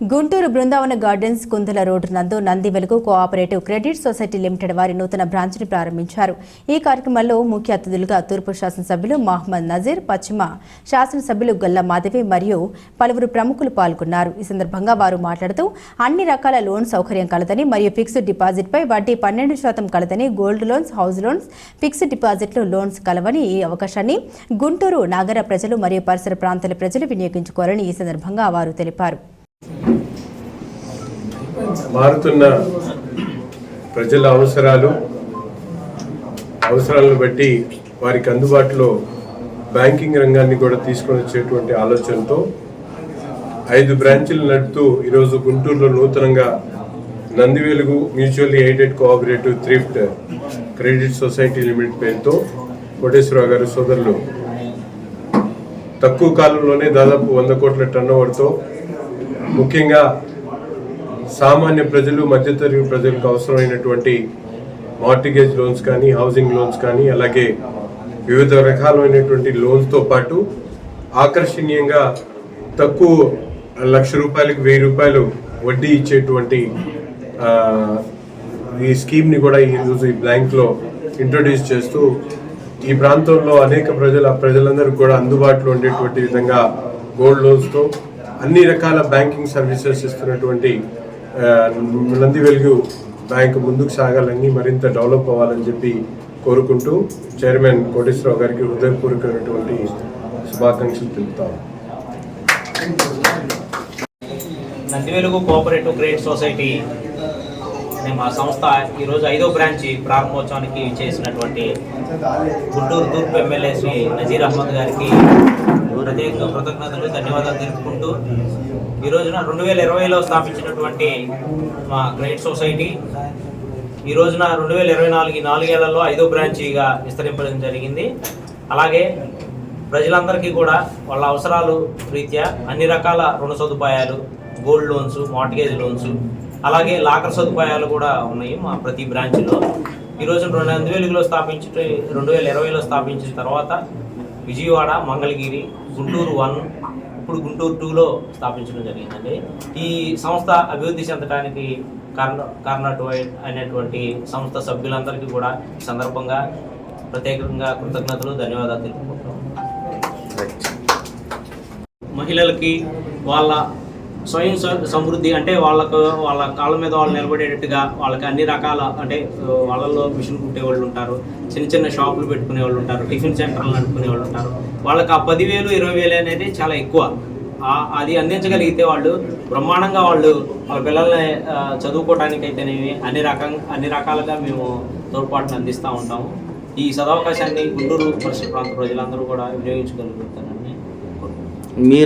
Guntur Brindavan gardens Kundala road నందు నంది వెలుగు cooperative credit society limited వారి నూతన బ్రాంచ్ని ప్రారంభించారు. ఈ కార్యక్రమంలో ముఖ్య అతిథులుగా తూర్పు శాసనసభ్యులు మహమ్మద్ నజీర్ పశ్చిమ శాసనసభ్యులు గల్లా మాధవి మరియు పలువురు ప్రముఖులు పాల్గొన్నారు. ఈ సందర్భంగా వారు మాట్లాడుతూ అన్ని రకాల లోన్ సౌకర్యం కలదని మరియు ఫిక్స్డ్ డిపాజిట్పై వడ్డీ పన్నెండు శాతం కలదని gold loans house loans fixed డిపాజిట్లు లోన్స్ కలవని ఈ అవకాశాన్ని గుంటూరు నగర ప్రజలు మరియు పరిసర ప్రాంతాల ప్రజలు వినియోగించుకోవాలని ఈ సందర్భంగా వారు తెలిపారు. మారుతున్న ప్రజల అవసరాలు అవసరాలను బట్టి వారికి అందుబాటులో బ్యాంకింగ్ రంగాన్ని కూడా తీసుకొని వచ్చేటువంటి ఆలోచనతో ఐదు బ్రాంచీలు నడుపుతూ ఈరోజు గుంటూరులో నూతనంగా Nandivelugu mutually aided cooperative thrift credit society limited పేరుతో కోటేశ్వరరావు గారి సోదరులు. తక్కువ కాలంలోనే దాదాపు వంద కోట్ల టర్నోవర్తో ముఖ్యంగా సామాన్య ప్రజలు మధ్యతరగతి ప్రజలకు అవసరమైనటువంటి మార్టిగేజ్ లోన్స్ కానీ హౌసింగ్ లోన్స్ కానీ అలాగే వివిధ రకాలైనటువంటి లోన్స్తో పాటు ఆకర్షణీయంగా తక్కువ లక్ష రూపాయలకు వెయ్యి రూపాయలు వడ్డీ ఇచ్చేటువంటి ఈ స్కీమ్ని కూడా ఈరోజు ఈ బ్యాంక్లో ఇంట్రొడ్యూస్ చేస్తూ ఈ ప్రాంతంలో అనేక ప్రజల ప్రజలందరూ కూడా అందుబాటులో ఉండేటువంటి విధంగా గోల్డ్ లోన్స్తో అన్ని రకాల బ్యాంకింగ్ సర్వీసెస్ ఇస్తున్నటువంటి నంది వెలుగు బ్యాంక్ ముందుకు సాగాలని మరింత డెవలప్ అవ్వాలని చెప్పి కోరుకుంటూ చైర్మన్ కోటేశ్వరరావు గారికి హృదయపూర్వకమైనటువంటి శుభాకాంక్షలు తెలుపుతాము నందివెలుగు కోఆపరేటివ్ క్రెడిట్ సొసైటీ అనే మా సంస్థ ఈరోజు ఐదో బ్రాంచ్ ప్రారంభోత్సవానికి చేసినటువంటి గుంటూరు తూర్పు ఎమ్మెల్యే శ్రీ నజీర్ అహ్మద్ గారికి ప్రత్యేకంగా కృతజ్ఞతలు ధన్యవాదాలు తెలుపుకుంటూ ఈ రోజున రెండు వేల ఇరవైలో స్థాపించినటువంటి మా గ్రేట్ సొసైటీ. ఈ రోజున రెండు వేల ఇరవై నాలుగు నాలుగేళ్ళలో ఐదో బ్రాంచీగా విస్తరింపడం జరిగింది. అలాగే ప్రజలందరికీ కూడా వాళ్ళ అవసరాలు రీత్యా అన్ని రకాల రుణ సదుపాయాలు గోల్డ్ లోన్స్ మార్టిగేజ్ లోన్స్ అలాగే లాకర్ సదుపాయాలు కూడా ఉన్నాయి మా ప్రతి బ్రాంచ్లో. ఈరోజు రెండు వందల వెలుగులో స్థాపించి రెండు వేల ఇరవైలో స్థాపించిన తర్వాత విజయవాడ మంగళగిరి గుంటూరు వన్ ఇప్పుడు గుంటూరు టూలో స్థాపించడం జరిగిందండి. ఈ సంస్థ అభివృద్ధి చెందడానికి కారణ కారణటు అయినటువంటి సంస్థ సభ్యులందరికీ కూడా ఈ సందర్భంగా ప్రత్యేకంగా కృతజ్ఞతలు ధన్యవాదాలు తెలుపుకుంటాం మహిళలకి వాళ్ళ స్వయం సమృద్ధి అంటే వాళ్ళకు వాళ్ళ కాళ్ళ మీద వాళ్ళు నిలబడేటట్టుగా వాళ్ళకి అన్ని రకాల అంటే వాళ్ళల్లో మిషన్ కుట్టే వాళ్ళు ఉంటారు. చిన్న చిన్న షాపులు పెట్టుకునే వాళ్ళు ఉంటారు. టిఫిన్ సెంటర్లు నడుపుకునే వాళ్ళు ఉంటారు. వాళ్ళకి ఆ పదివేలు ఇరవై వేలు అనేది చాలా ఎక్కువ. అది అందించగలిగితే వాళ్ళు బ్రహ్మాండంగా వాళ్ళు వాళ్ళ పిల్లల్ని చదువుకోవడానికి అయితేనేమి అన్ని రకం అన్ని రకాలుగా మేము తోడ్పాటును అందిస్తూ ఉంటాము. ఈ సదవకాశాన్ని గుంటూరు పరిసర ప్రాంత ప్రజలందరూ కూడా వినియోగించుకోగలుగుతారని మీరు